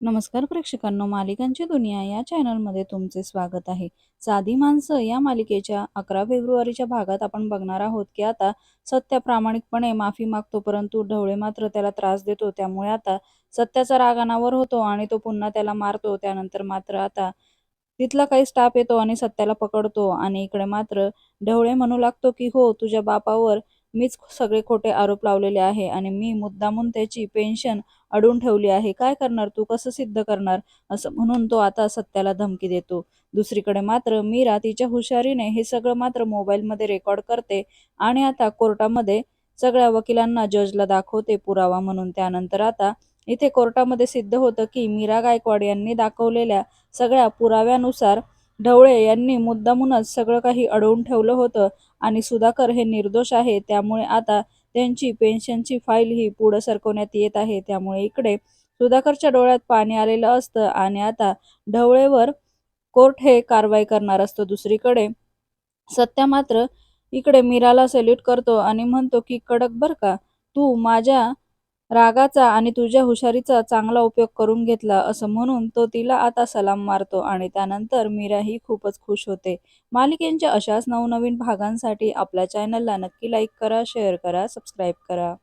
नमस्कार प्रेक्षकांनो मालिकांची दुनिया या चॅनलमध्ये तुमचे स्वागत आहे. साधी माणसं या मालिकेच्या अकरा फेब्रुवारीच्या भागात आपण बघणार आहोत की आता सत्य प्रामाणिकपणे माफी मागतो परंतु ढवळे मात्र त्याला त्रास देतो. त्यामुळे आता सत्याचा राग अनावर होतो आणि तो पुन्हा त्याला मारतो. त्यानंतर मात्र आता तिथला काही स्टाफ येतो आणि सत्याला पकडतो आणि इकडे मात्र ढवळे म्हणू लागतो की हो तुझ्या बापावर मीच सगळे खोटे आरोप लावलेले आहे आणि मी मुद्दामून त्याची पेन्शन अडून ठेवली आहे. काय करणार तू? कसं सिद्ध करणार? असं म्हणून तो आता सत्याला धमकी देतो. दुसरीकडे मात्र मीरा तिच्या हुशारीने हे सगळं मात्र मोबाईलमध्ये रेकॉर्ड करते आणि आता कोर्टामध्ये सगळ्या वकिलांना जजला दाखवते पुरावा म्हणून. त्यानंतर आता इथे कोर्टामध्ये सिद्ध होतं की मीरा गायकवाड यांनी दाखवलेल्या सगळ्या पुराव्यानुसार ढवळे यांनी मुद्दामूनच सगळं काही अडवून ठेवलं होतं आणि सुधाकर हे निर्दोष आहे त्यामुळे आता त्यांची पेन्शनची फाईल ही पुढं सरकवण्यात येत आहे. त्यामुळे इकडे सुधाकरच्या डोळ्यात पाणी आलेलं असतं आणि आता ढवळेवर कोर्ट हे कारवाई करणार असतं. दुसरीकडे सत्या मात्र इकडे मीराला सल्यूट करतो आणि म्हणतो की कडक बर का तू माझ्या रागाचा आणि तुझ्या हुशारीचा चांगला उपयोग करून घेतला असं म्हणून तो तिला आता सलाम मारतो आणि त्यानंतर मीराही खूपच खुश होते. मालिकेंच्या अशाच नवनवीन भागांसाठी आपल्या चॅनलला नक्की लाईक करा शेअर करा सबस्क्राईब करा.